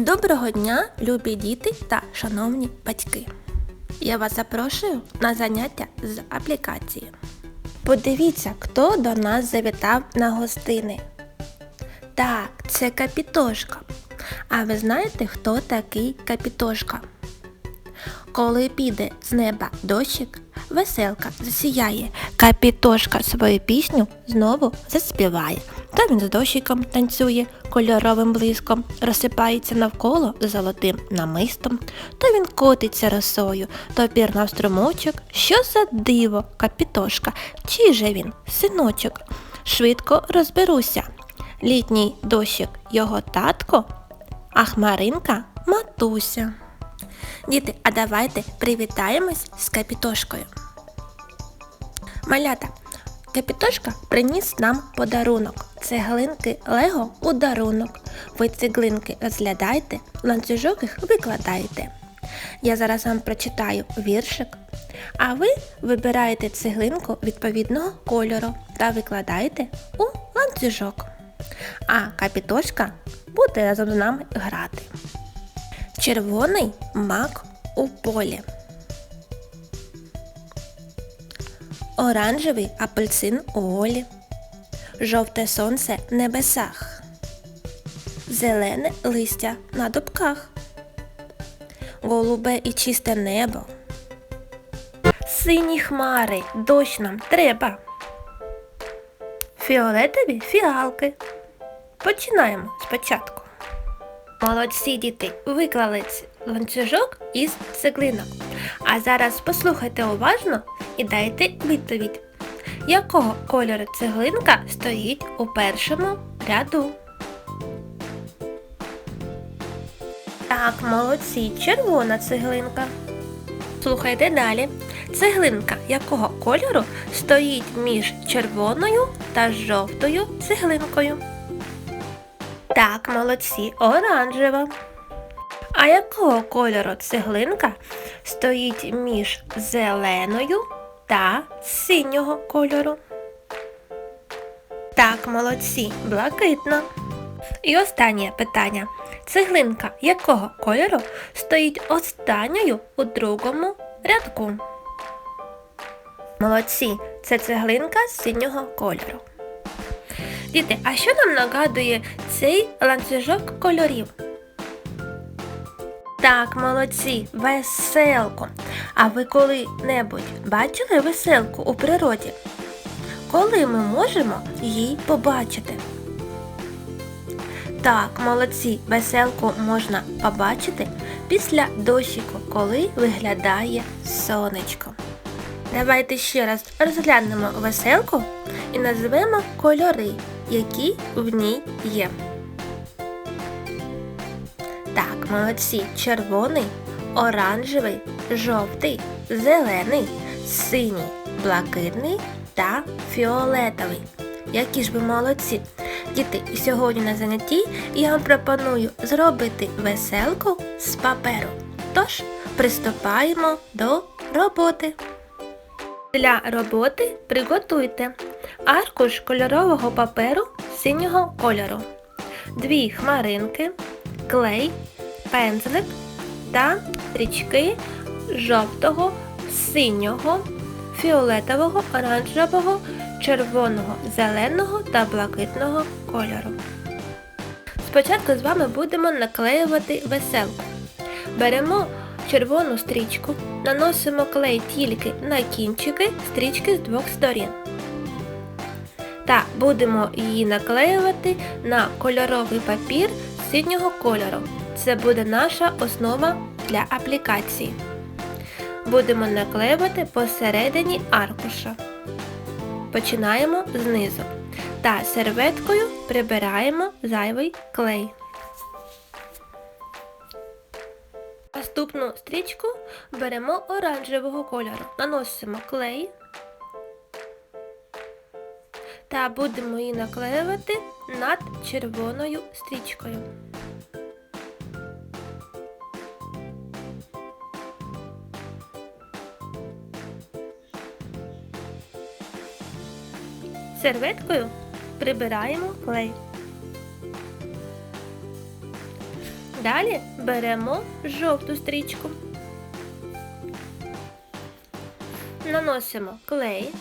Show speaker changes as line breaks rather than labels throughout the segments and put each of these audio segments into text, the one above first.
Доброго дня, любі діти та шановні батьки! Я вас запрошую на заняття з аплікації. Подивіться, хто до нас завітав на гостини. Так, це Капітошка. А ви знаєте, хто такий Капітошка? Коли піде з неба дощик, веселка засіяє, Капітошка свою пісню знову заспіває. То він з дощиком танцює кольоровим блиском, розсипається навколо золотим намистом, то він котиться росою, то пірнав струмочок. Що за диво, Капітошка, чий же він, синочок? Швидко розберуся. Літній дощик його татко, а хмаринка матуся. Діти, а давайте привітаємось з Капітошкою. Малята, Капітошка приніс нам подарунок. Цеглинки Лего у дарунок. Ви цеглинки розглядайте, ланцюжок їх викладайте. Я зараз вам прочитаю віршик, а ви вибираєте цеглинку відповідного кольору та викладаєте у ланцюжок. А капітошка буде разом з нами грати. Червоний мак у полі. Оранжевий апельсин у голі. Жовте сонце в небесах. Зелене листя на дубках. Голубе і чисте небо. Сині хмари, дощ нам треба. Фіолетові фіалки. Починаємо спочатку. Молодці діти виклали ланцюжок із цеглинок. А зараз послухайте уважно і дайте відповідь. Якого кольору цеглинка стоїть у першому ряду? Так, молодці, червона цеглинка. Слухайте далі. Цеглинка якого кольору стоїть між червоною та жовтою цеглинкою? Так, молодці, оранжева. А якого кольору цеглинка стоїть між зеленою та синього кольору? Так, молодці, блакитна. І останнє питання. Цеглинка якого кольору стоїть останньою у другому рядку? Молодці, це цеглинка синього кольору. Діти, а що нам нагадує цей ланцюжок кольорів? Так, молодці, веселку. А ви коли-небудь бачили веселку у природі? Коли ми можемо її побачити? Так, молодці, веселку можна побачити після дощику, коли виглядає сонечко. Давайте ще раз розглянемо веселку і назвемо кольори, які в ній є. Молодці, червоний, оранжевий, жовтий, зелений, синій, блакитний та фіолетовий. Які ж ви молодці! Діти, і сьогодні на занятті я вам пропоную зробити веселку з паперу. Тож, приступаємо до роботи. Для роботи приготуйте аркуш кольорового паперу синього кольору, дві хмаринки, клей, пензлик та стрічки жовтого, синього, фіолетового, оранжевого, червоного, зеленого та блакитного кольору. Спочатку з вами будемо наклеювати веселку. Беремо червону стрічку, наносимо клей тільки на кінчики стрічки з двох сторін. Та будемо її наклеювати на кольоровий папір синього кольору. Це буде наша основа для аплікації. Будемо наклеювати посередині аркуша. Починаємо знизу. Та серветкою прибираємо зайвий клей. Наступну стрічку беремо оранжевого кольору, наносимо клей та будемо її наклеювати над червоною стрічкою. Серветкою прибираємо клей. Далі беремо жовту стрічку. Наносимо клей.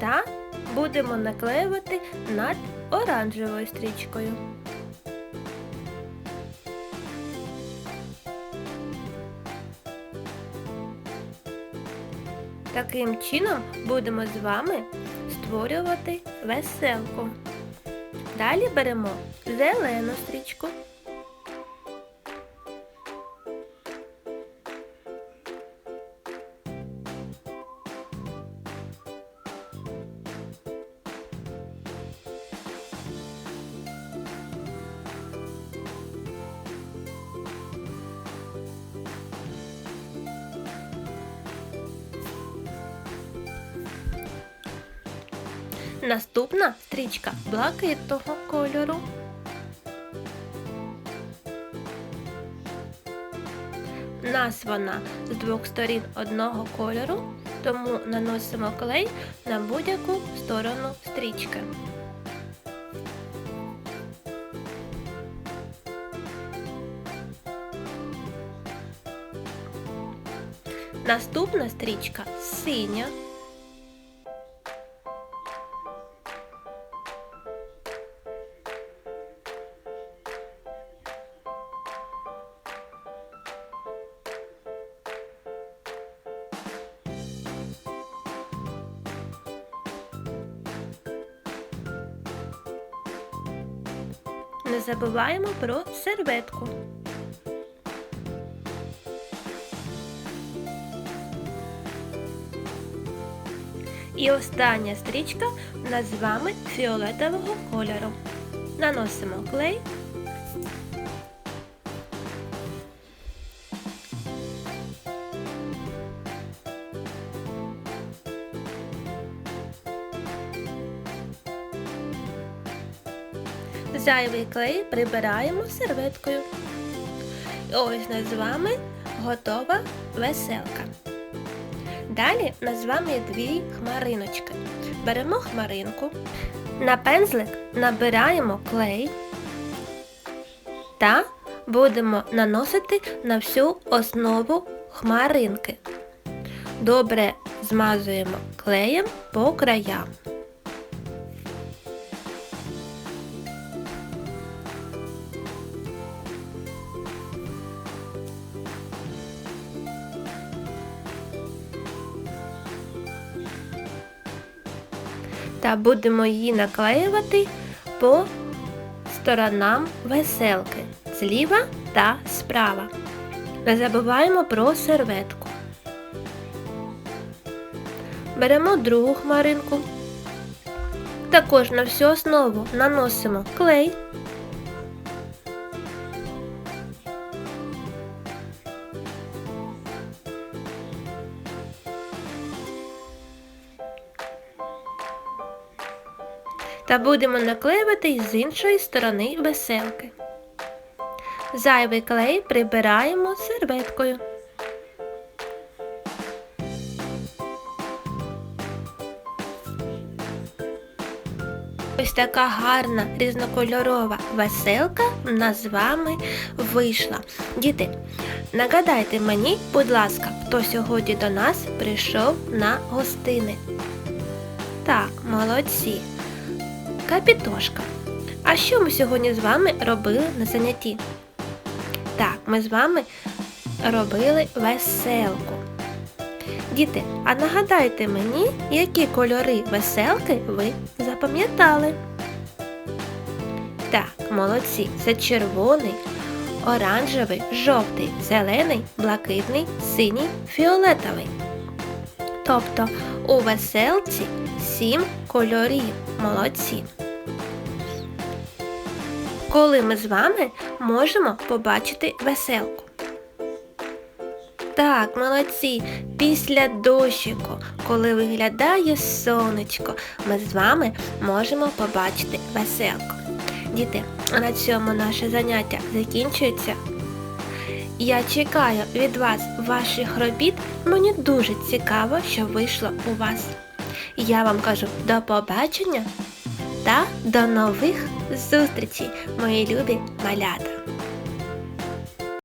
Та будемо наклеювати над оранжевою стрічкою. Таким чином будемо з вами створювати веселку. Далі беремо зелену стрічку. Наступна стрічка блакитного кольору. Нас вона з двох сторін одного кольору, тому наносимо клей на будь-яку сторону стрічки. Наступна стрічка синя. Не забуваємо про серветку. І остання стрічка у нас з вами фіолетового кольору. Наносимо клей. Зайвий клей прибираємо серветкою. І ось нас з вами готова веселка. Далі нас з вами дві хмариночки. Беремо хмаринку, на пензлик набираємо клей та будемо наносити на всю основу хмаринки. Добре змазуємо клеєм по краям. Та будемо її наклеювати по сторонам веселки зліва та справа. Не забуваємо про серветку. Беремо другу хмаринку. Також на всю основу наносимо клей. Та будемо наклеювати з іншої сторони веселки. Зайвий клей прибираємо серветкою. Ось така гарна різнокольорова веселка в нас з вами вийшла. Діти, нагадайте мені, будь ласка, хто сьогодні до нас прийшов на гостини. Так, молодці. Капітошка. А що ми сьогодні з вами робили на занятті? Так, ми з вами робили веселку. Діти, а нагадайте мені, які кольори веселки ви запам'ятали? Так, молодці, це червоний, оранжевий, жовтий, зелений, блакитний, синій, фіолетовий. Тобто у веселці сім кольорів. Молодці. Коли ми з вами можемо побачити веселку. Так, молодці, після дощику, коли виглядає сонечко, ми з вами можемо побачити веселку. Діти, на цьому наше заняття закінчується. Я чекаю від вас ваших робіт. Мені дуже цікаво, що вийшло у вас. Я вам кажу до побачення та до нових зустрічей, мої любі малята!